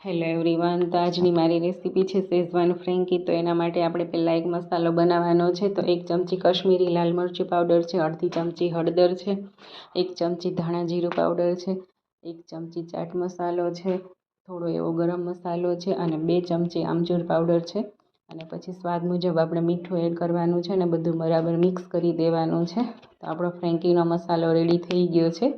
Hello everyone તો આજની મારી રેસીપી છે શેઝવાન ફ્રેન્કી તો એના માટે આપણે પહેલાં એક મસાલો બનાવવાનો છે. તો એક ચમચી કશ્મીરી લાલ મરચું પાવડર છે, અડધી ચમચી હળદર છે, એક ચમચી ધાણા જીરું પાવડર છે, એક ચમચી ચાટ મસાલો છે, થોડો એવો ગરમ મસાલો છે અને બે ચમચી આમચૂર પાવડર છે. અને પછી સ્વાદ મુજબ આપણે મીઠું એડ કરવાનું છે અને બધું બરાબર મિક્સ કરી દેવાનું છે. તો આપણો ફ્રેન્કીનો મસાલો રેડી થઈ ગયો છે.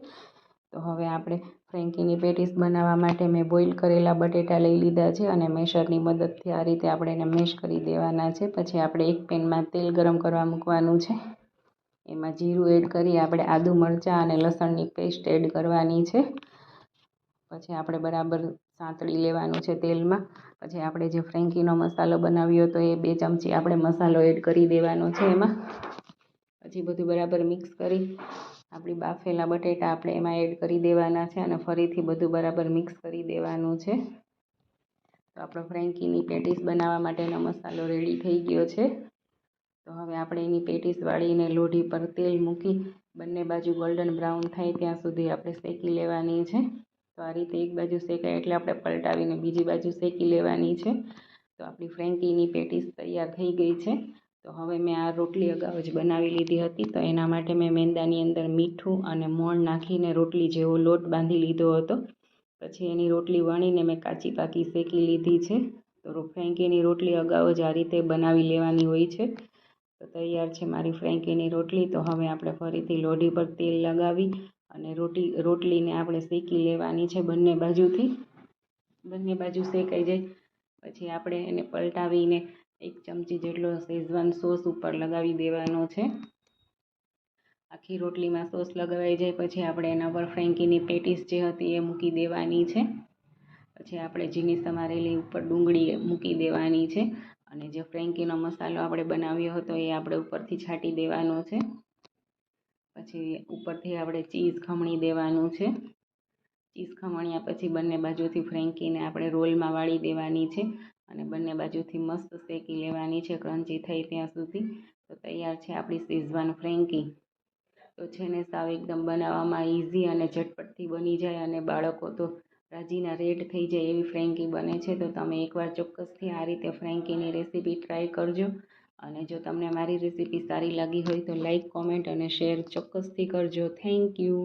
તો હવે આપણે ફ્રેન્કીની પેટીસ બનાવવા માટે મેં બોઇલ કરેલા બટેટા લઈ લીધા છે અને મેશરની મદદથી આ રીતે આપણે એને મેશ કરી દેવાના છે. પછી આપણે એક પેનમાં તેલ ગરમ કરવા મૂકવાનું છે. એમાં જીરું એડ કરી આપણે આદું મરચાં અને લસણની પેસ્ટ એડ કરવાની છે. પછી આપણે બરાબર સાંતળી લેવાનું છે તેલમાં. પછી આપણે જે ફ્રેન્કીનો મસાલો બનાવ્યો હતો એ બે ચમચી આપણે મસાલો એડ કરી દેવાનો છે એમાં. પછી બધું બરાબર મિક્સ કરી આપણી બાફેલા બટેટા આપણે એમાં એડ કરી દેવાના છે અને ફરીથી બધું બરાબર મિક્સ કરી દેવાનું છે. તો આપણો ફ્રેન્કીની પેટીસ બનાવવા માટેનો મસાલો રેડી થઈ ગયો છે. તો હવે આપણે એની પેટીસ વાળીને લોઢી પર તેલ મૂકી બંને બાજુ ગોલ્ડન બ્રાઉન થાય ત્યાં સુધી આપણે શેકી લેવાની છે. તો આ રીતે એક બાજુ શેકાય એટલે આપણે પલટાવીને બીજી બાજુ શેકી લેવાની છે. તો આપણી ફ્રેન્કીની પેટીસ તૈયાર થઈ ગઈ છે. તો હવે મેં આ રોટલી અગાઉ જ બનાવી લીધી હતી. તો એના માટે મેં મેંદાની અંદર મીઠું અને મોણ નાખીને રોટલી જેવો લોટ બાંધી લીધો હતો. પછી એની રોટલી વણીને મેં કાચી પાકી શેકી લીધી છે. તો ફ્રેન્કીની રોટલી અગાઉ જ આ રીતે બનાવી લેવાની હોય છે. તો તૈયાર છે મારી ફ્રેન્કીની રોટલી. તો હવે આપણે ફરીથી લોઢી પર તેલ લગાવી અને રોટી, રોટલીને આપણે શેકી લેવાની છે બંને બાજુથી. બંને બાજુ શેકાઈ જાય. પછી આપણે એને પલટાવીને એક ચમચી જેટલો શેઝવાન સોસ ઉપર લગાવી દેવાનો છે. આખી રોટલીમાં સોસ લગાવાઈ જાય, પછી આપણે એના પર ફ્રેન્કીની પેટીસ જે હતી એ મૂકી દેવાની છે. પછી આપણે ઝીણી સમારેલી ઉપર ડુંગળી મૂકી દેવાની છે અને જે ફ્રેન્કીનો મસાલો આપણે બનાવ્યો હતો એ આપણે ઉપરથી છાંટી દેવાનો છે. પછી ઉપરથી આપણે ચીઝ ખમણી દેવાનું છે. ચીઝ ખમણ્યા પછી બંને બાજુથી ફ્રેન્કીને આપણે રોલમાં વાળી દેવાની છે. અને બંને બાજુથી મસ્ત શેકી લેવાની છે ક્રંચી થઈ ત્યાં સુધી. તો તૈયાર છે આપણી શીઝવાન ફ્રેન્કી. તો છે ને સાવ એકદમ બનાવવામાં ઇઝી અને ઝટપટથી બની જાય અને બાળકો તો રાજીના રેડ થઈ જાય એવી ફ્રેન્કી બને છે, તો તમે એકવાર ચોક્કસથી આ રીતે ફ્રેન્કીની રેસીપી ટ્રાય કરજો. અને જો તમને મારી રેસીપી સારી લાગી હોય તો લાઇક કોમેન્ટ અને શેર ચોક્કસથી કરજો. Thank you.